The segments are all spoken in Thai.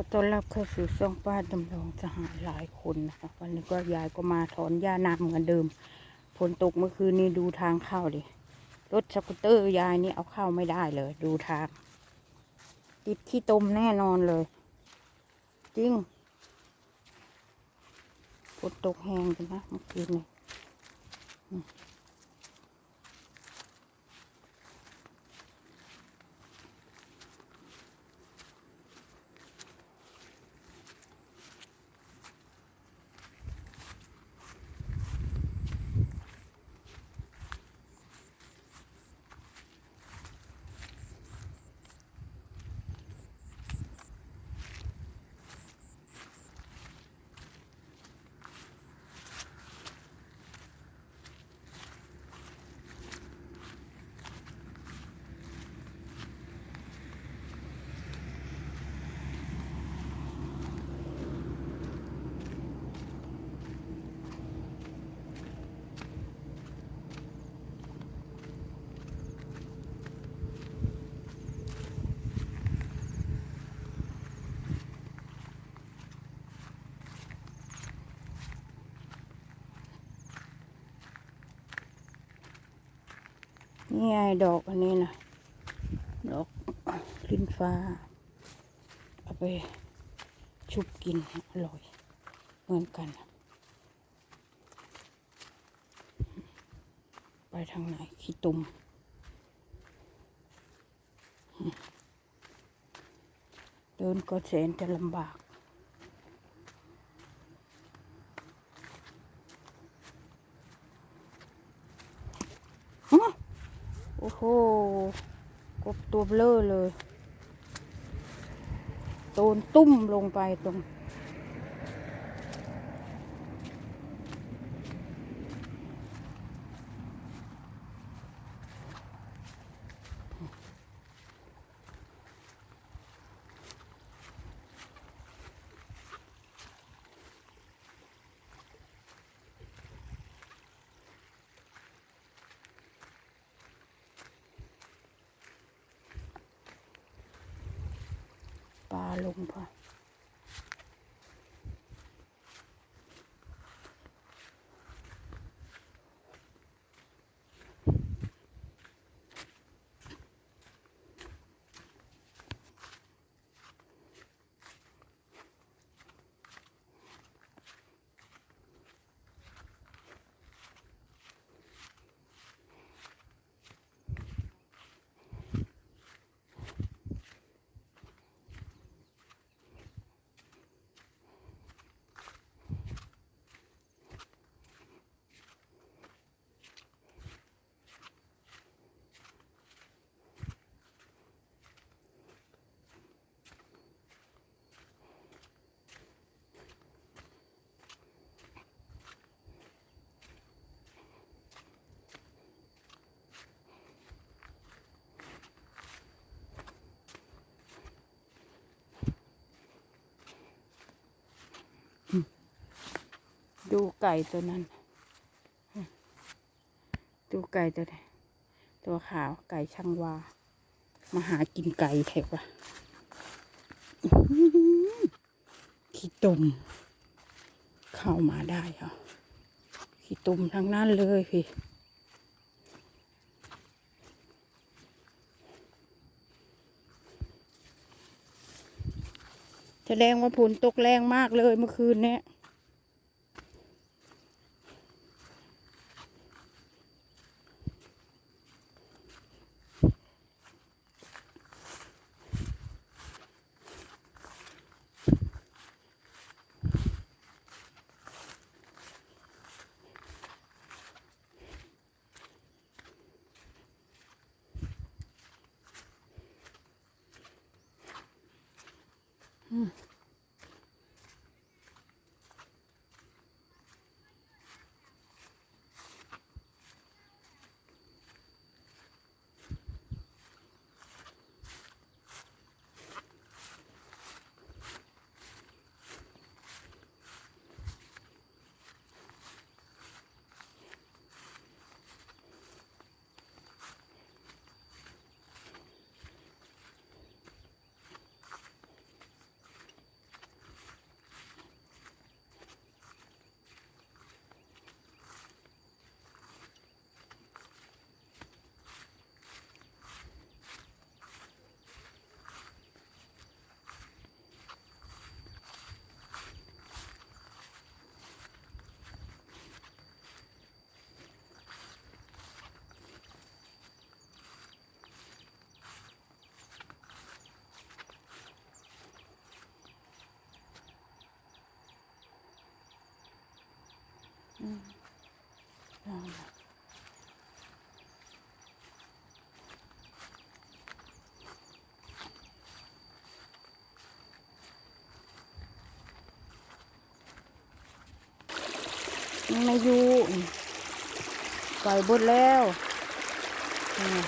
อต้อนรับเข้าสู่ช่องป้าดำรงสหายหลายคนนะคะวันนี้ก็ยายก็มาถอนหญ้านาเหมือนเดิมฝนตกเมื่อคืนนี้ดูทางเข้าดิรถสกูตเตอร์ยายนี่เอาเข้าไม่ได้เลย ดูทาง ติดขี้ตมแน่นอนเลย จริงฝนตกแห้งกันนะเมื่อคืนนี้ นี่ไงดอกอันนี้นะดอกลิ้นฟ้า เอาไปชุบกินอร่อยเหมือนกัน ไปทางไหนขี้ตุ่มเดินก็แสนจะลำบาก ฮะโอ้โห กบตัวเบลอเลย โตนตุ้มลงไปตรง ป ลาลง ดูไก่ตัวนั้น ดูไก่ตัวนี้ตัวขาวไก่ช่างวา มาหากินไก่แถวะอื้อหือขี้ตุ่มเข้ามาได้เหรอขี้ตุ่มทั้งนั้นเลยพี่แสดงว่าฝนตกแรงมากเลยเมื่อคืนเนี้ย มันไม่อยู่ปล่อยบดแล้วอืม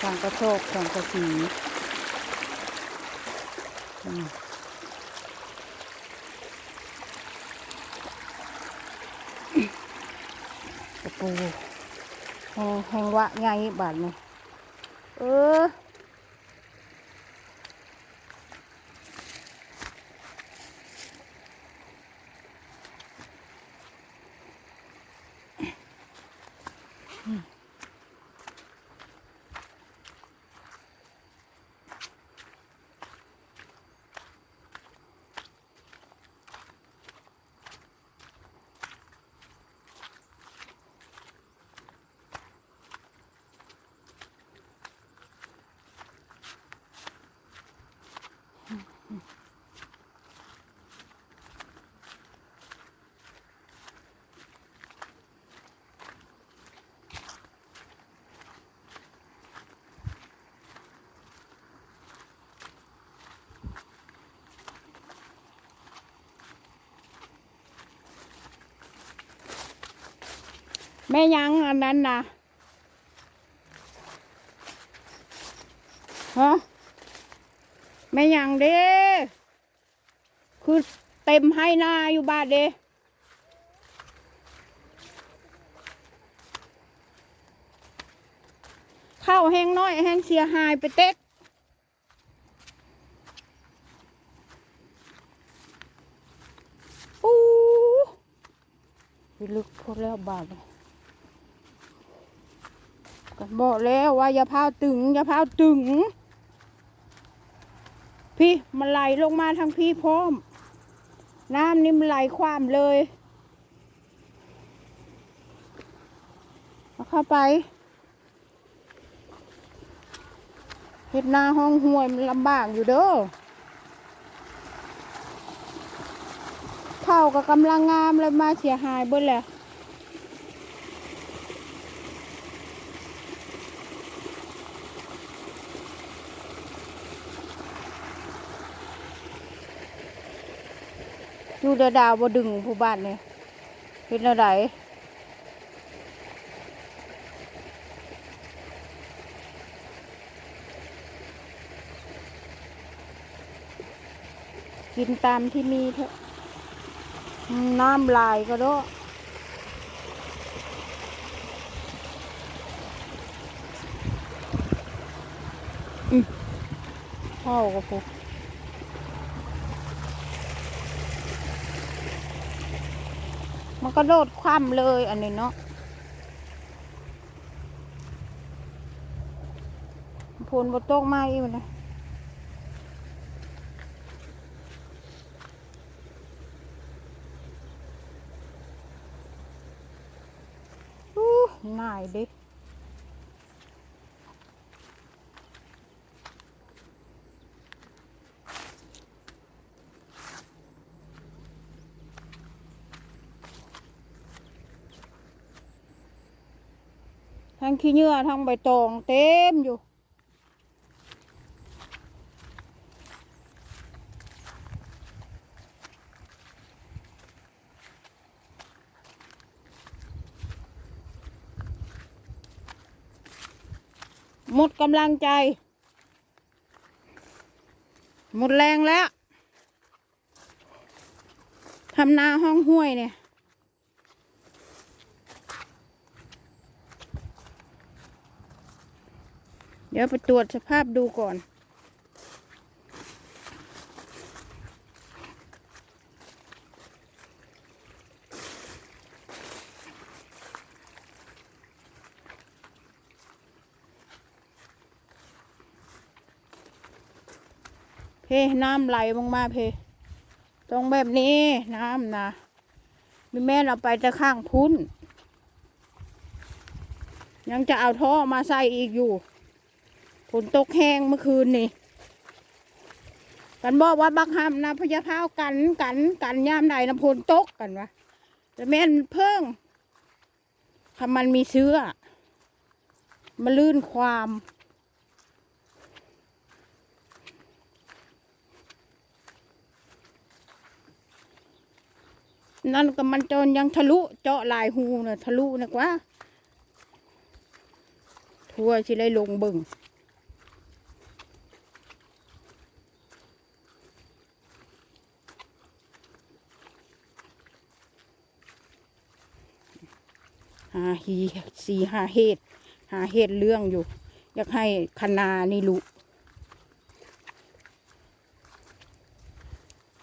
ทางกระโชกทางกระสีอืม กระ ปูแหงแหงวะไงบาดนี่เออ แม่ยังอันนั้นนะฮะแม่ยังเด้คือเต็มให้หน้าอยู่บ้านเด้ข้าวแห้งน้อยแห้งเสียหายไปเต็กปูลึกพอแล้วบาดเลยกัน บอกแล้วว่าอย่าพาวตึงอย่าพาวตึง พี่มันไหลลงมาทางพี่พร้อม น้ำนี่มันไหลความเลยเข้าไปเห็ดนาห้องห่วยมันลำบากอยู่เด้อข้าวก็กำลังงามเลยมาเสียหายเบิดแหละ อยู่เดดาวบ่ดึงผู้บ้านเนี่ยเห็นอะไรกินตามที่มีเถอะน้ำลายก็ด้อืมเข้าก็พอมั มันก็โดดคว่ำเลยอันนี้เนาะพนบนตกมาอีกนะอู้น่ายดิ ทั้งขี้เหงื่อทั้งใบตองเต็มอยู่ หมดกำลังใจ หมดแรงแล้วทำนาห้องห้วยเนี่ย เดี๋ยวไปตรวจสภาพดูก่อน เพน้ำไหลลงมาเพ ตรงแบบนี้น้ำนะมีแม่เอาไปจะข้างพุ้น ยังจะเอาท่อมาใส่อีกอยู่ นตกแห้งเมื่อคืนนี่ กันบอกว่าบักหำนะพญาเท้ากันกันกันยามใดนะฝนตกกันวะแต่แม่นเพิ่งถ้ามันมีเชื้อมาลื่นความนั่นก็มันจนยังทะลุเจาะลายหูนะทะลุนะกว่า ทั่วชิได้ลงบึง หาฮีสีหาเหตุหาเหตุเรื่องอยู่ อยากให้คณานี่รู้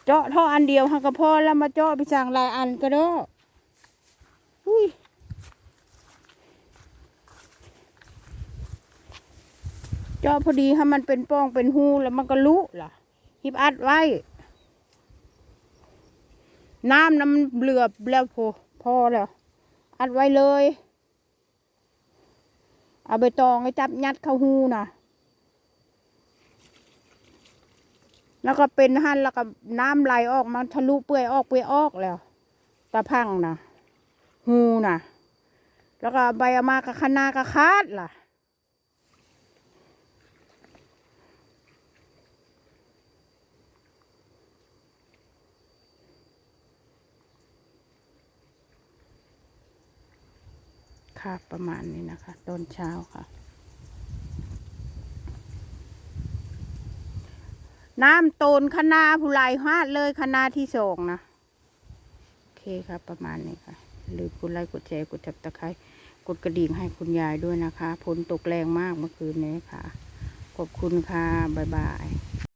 เจาะท่ออันเดียวหักกระพอแล้วมาเจาะไปสั่งลายอันก็ได้อุ้ยเจาะพอดีให้มันเป็นป้องเป็นหูแล้วมันก็ลุล่ะ หิบอัดไว้ น้ำน้ำเหลือบแล้วพอพอแล้ว อัดไว้เลย เอาไปตองไอ้จับยัดเข้าหูนะแล้วก็เป็นหั่นแล้วก็น้ำไหลออกมาทะลุเปื่อยออกเปื่อยออกแล้วตาพังนะหูนะแล้วก็ใบอามากระคณากระคาดล่ะ ค่ะประมาณนี้นะคะ ตอนเช้าค่ะ น้ำโตนคณาผู้ลายฮาดเลยคณาที่สองนะ โอเคค่ะประมาณนี้ค่ะหรือกดไลค์กดแชร์กดจับตะไคร้กดกระดิ่งให้คุณยายด้วยนะคะฝนตกแรงมากเมื่อคืนนี้ค่ะ ขอบคุณค่ะ บ๊ายบาย